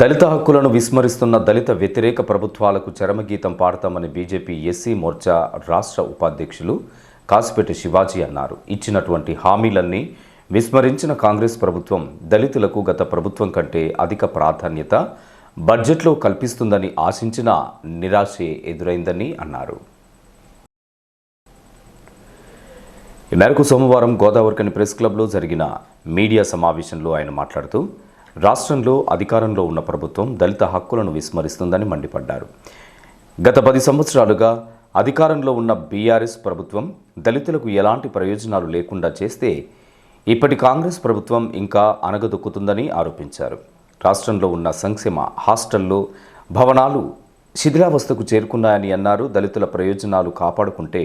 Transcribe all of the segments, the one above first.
దళిత హక్కులను విస్మరిస్తున్న దళిత వ్యతిరేక ప్రభుత్వాలకు చరమగీతం పాడతామని బీజేపీ ఎస్సీ మోర్చా రాష్ట్ర ఉపాధ్యక్షులు కాసిపేట శివాజీ అన్నారు. ఇచ్చినటువంటి హామీలన్నీ విస్మరించిన కాంగ్రెస్ ప్రభుత్వం దళితులకు గత ప్రభుత్వం కంటే అధిక ప్రాధాన్యత బడ్జెట్లో కల్పిస్తుందని ఆశించిన నిరాశే ఎదురైందని అన్నారు. ఈ మేరకు సోమవారం గోదావరికని ప్రెస్ క్లబ్లో జరిగిన మీడియా సమావేశంలో ఆయన మాట్లాడుతూ రాష్ట్రంలో అధికారంలో ఉన్న ప్రభుత్వం దళిత హక్కులను విస్మరిస్తుందని మండిపడ్డారు. గత పది సంవత్సరాలుగా అధికారంలో ఉన్న బీఆర్ఎస్ ప్రభుత్వం దళితులకు ఎలాంటి ప్రయోజనాలు లేకుండా చేస్తే ఇప్పటి కాంగ్రెస్ ప్రభుత్వం ఇంకా అనగదొక్కుతుందని ఆరోపించారు. రాష్ట్రంలో ఉన్న సంక్షేమ హాస్టళ్ళు భవనాలు శిథిలావస్థకు చేరుకున్నాయని అన్నారు. దళితుల ప్రయోజనాలు కాపాడుకుంటే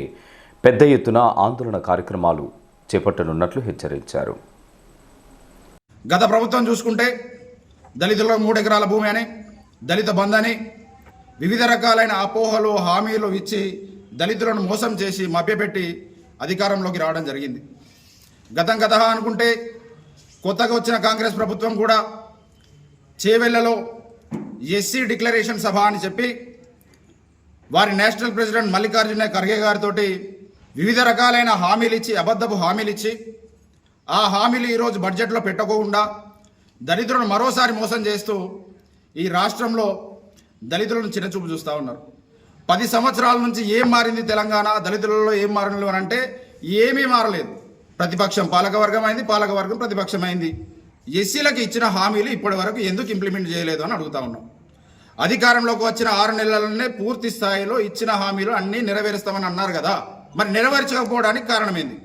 పెద్ద ఎత్తున ఆందోళన కార్యక్రమాలు చేపట్టనున్నట్లు హెచ్చరించారు. గత ప్రభుత్వం చూసుకుంటే దళితులకు మూడు ఎకరాల భూమి అని దళిత బంధు అని వివిధ రకాలైన అపోహలు హామీలు ఇచ్చి దళితులను మోసం చేసి మభ్యపెట్టి అధికారంలోకి రావడం జరిగింది. గతం గత అనుకుంటే కొత్తగా వచ్చిన కాంగ్రెస్ ప్రభుత్వం కూడా చేవెళ్ళలో ఎస్సీ డిక్లరేషన్ సభ అని చెప్పి వారి నేషనల్ ప్రెసిడెంట్ మల్లికార్జున ఖర్గే గారితో వివిధ రకాలైన హామీలు ఇచ్చి అబద్ధపు హామీలు ఇచ్చి ఆ హామీలు ఈరోజు బడ్జెట్లో పెట్టకుండా దళితులను మరోసారి మోసం చేస్తూ ఈ రాష్ట్రంలో దళితులను చిన్నచూపు చూస్తూ ఉన్నారు. పది సంవత్సరాల నుంచి ఏం మారింది తెలంగాణ? దళితులలో ఏం మారలేదు అని అంటే ఏమీ మారలేదు. ప్రతిపక్షం పాలకవర్గం అయింది పాలకవర్గం ప్రతిపక్షమైంది. ఎస్సీలకు ఇచ్చిన హామీలు ఇప్పటి వరకు ఎందుకు ఇంప్లిమెంట్ చేయలేదు అని అడుగుతా ఉన్నాం. అధికారంలోకి వచ్చిన ఆరు నెలలనే పూర్తి స్థాయిలో ఇచ్చిన హామీలు అన్నీ నెరవేరుస్తామని అన్నారు కదా. మరి నెరవేర్చకపోవడానికి కారణమేంది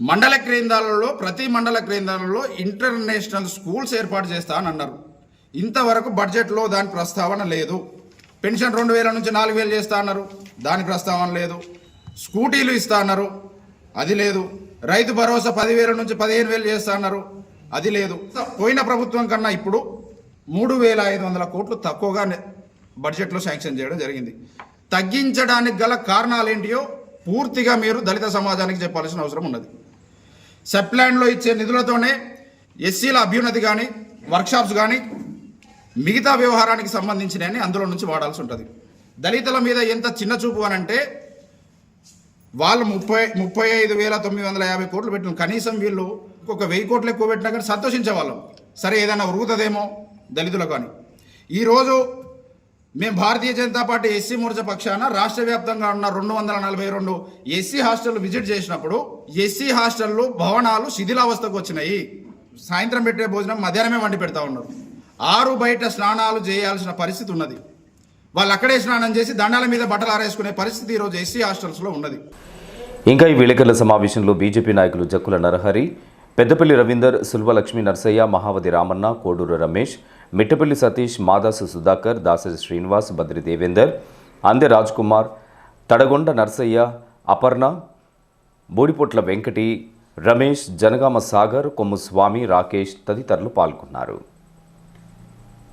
మండల కేంద్రాలలో ప్రతి మండల కేంద్రాలలో ఇంటర్నేషనల్ స్కూల్స్ ఏర్పాటు చేస్తా అని అన్నారు. ఇంతవరకు బడ్జెట్లో దాని ప్రస్తావన లేదు. పెన్షన్ రెండు వేల నుంచి నాలుగు వేలు చేస్తా అన్నారు. దాని ప్రస్తావన లేదు. స్కూటీలు ఇస్తా అన్నారు. అది లేదు. రైతు భరోసా పదివేల నుంచి పదిహేను వేలు చేస్తా అన్నారు. అది లేదు. పోయిన ప్రభుత్వం కన్నా ఇప్పుడు మూడు వేల ఐదు వందల కోట్లు తక్కువగా బడ్జెట్లో శాంక్షన్ చేయడం జరిగింది. తగ్గించడానికి గల కారణాలు ఏంటియో పూర్తిగా మీరు దళిత సమాజానికి చెప్పాల్సిన అవసరం ఉన్నది. సెప్లాండ్లో ఇచ్చే నిధులతోనే ఎస్సీల అభ్యున్నతి కానీ వర్క్షాప్స్ కానీ మిగతా వ్యవహారానికి సంబంధించినవి అందులో నుంచి వాడాల్సి ఉంటుంది. దళితుల మీద ఎంత చిన్న చూపు అని అంటే వాళ్ళు ముప్పై ముప్పై ఐదు వేల తొమ్మిది వందల యాభై కోట్లు పెట్టిన కనీసం వీళ్ళు ఒక వెయ్యి కోట్లు ఎక్కువ పెట్టినా కానీ సంతోషించేవాళ్ళం సరే ఏదైనా ఉరుగుతుందేమో దళితులకు కానీ ఈరోజు మేము భారతీయ జనతా పార్టీ ఎస్సీ మోర్చా పక్షాన రాష్ట్ర వ్యాప్తంగా ఉన్న రెండు వందల నలభై రెండు ఎస్సీ హాస్టల్ విజిట్ చేసినప్పుడు ఎస్సీ హాస్టళ్ళు భవనాలు శిథిలావస్థకు వచ్చినాయి. సాయంత్రం పెట్టే భోజనం మధ్యాహ్నమే వండి పెడతా ఉన్నారు. ఆరు బయట స్నానాలు చేయాల్సిన పరిస్థితి ఉన్నది. వాళ్ళు అక్కడే స్నానం చేసి దండాల మీద బట్టలు ఆరేసుకునే పరిస్థితి ఈరోజు ఎస్సీ హాస్టల్స్లో ఉన్నది. ఇంకా ఈ విలేకరుల సమావేశంలో బీజేపీ నాయకులు జక్కుల నరహరి పెద్దపల్లి రవీందర్ సుల్వలక్ష్మి నర్సయ్య మహావతి రామన్న కోడూరు రమేష్ మిట్టపల్లి సతీష్ మాదాసు సుధాకర్ దాసరి శ్రీనివాస్ బద్రి దేవేందర్ అందె రాజ్ కుమార్ తడగొండ నర్సయ్య అపర్ణ బూడిపొట్ల వెంకటి రమేష్ జనగామ సాగర్ కొమ్ముస్వామి రాకేష్ తదితరులు పాల్గొన్నారు.